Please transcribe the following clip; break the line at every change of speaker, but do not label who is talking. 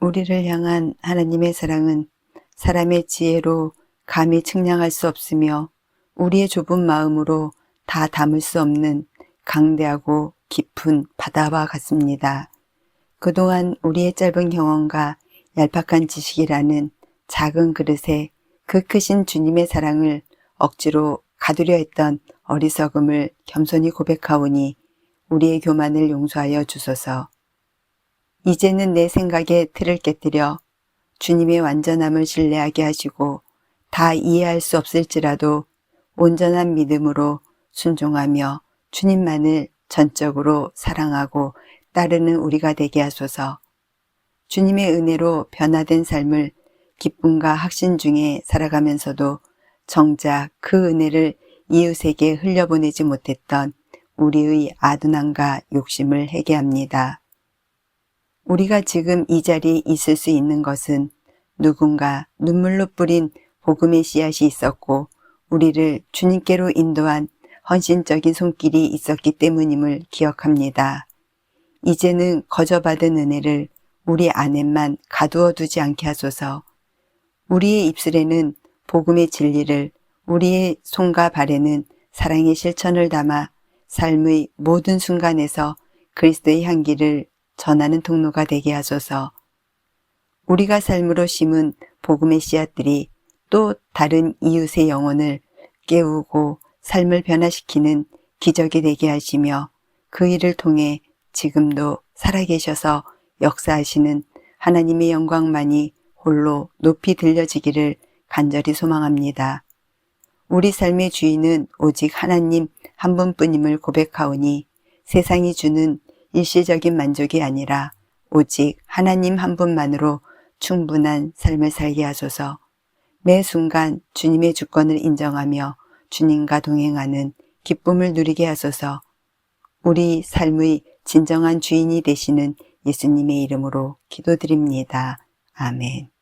우리를 향한 하나님의 사랑은 사람의 지혜로 감히 측량할 수 없으며 우리의 좁은 마음으로 다 담을 수 없는 강대하고 깊은 바다와 같습니다. 그동안 우리의 짧은 경험과 얄팍한 지식이라는 작은 그릇에 그 크신 주님의 사랑을 억지로 가두려 했던 어리석음을 겸손히 고백하오니 우리의 교만을 용서하여 주소서. 이제는 내 생각에 틀을 깨뜨려 주님의 완전함을 신뢰하게 하시고 다 이해할 수 없을지라도 온전한 믿음으로 순종하며 주님만을 전적으로 사랑하고 따르는 우리가 되게 하소서. 주님의 은혜로 변화된 삶을 기쁨과 확신 중에 살아가면서도 정작 그 은혜를 이웃에게 흘려보내지 못했던 우리의 아둔함과 욕심을 회개합니다. 우리가 지금 이 자리에 있을 수 있는 것은 누군가 눈물로 뿌린 복음의 씨앗이 있었고 우리를 주님께로 인도한 헌신적인 손길이 있었기 때문임을 기억합니다. 이제는 거저받은 은혜를 우리 안에만 가두어 두지 않게 하소서. 우리의 입술에는 복음의 진리를 우리의 손과 발에는 사랑의 실천을 담아 삶의 모든 순간에서 그리스도의 향기를 전하는 통로가 되게 하소서. 우리가 삶으로 심은 복음의 씨앗들이 또 다른 이웃의 영혼을 깨우고 삶을 변화시키는 기적이 되게 하시며 그 일을 통해 지금도 살아계셔서 역사하시는 하나님의 영광만이 홀로 높이 들려지기를 간절히 소망합니다. 우리 삶의 주인은 오직 하나님 한 분뿐임을 고백하오니 세상이 주는 일시적인 만족이 아니라 오직 하나님 한 분만으로 충분한 삶을 살게 하소서 매 순간 주님의 주권을 인정하며 주님과 동행하는 기쁨을 누리게 하소서 우리 삶의 진정한 주인이 되시는 예수님의 이름으로 기도드립니다. 아멘.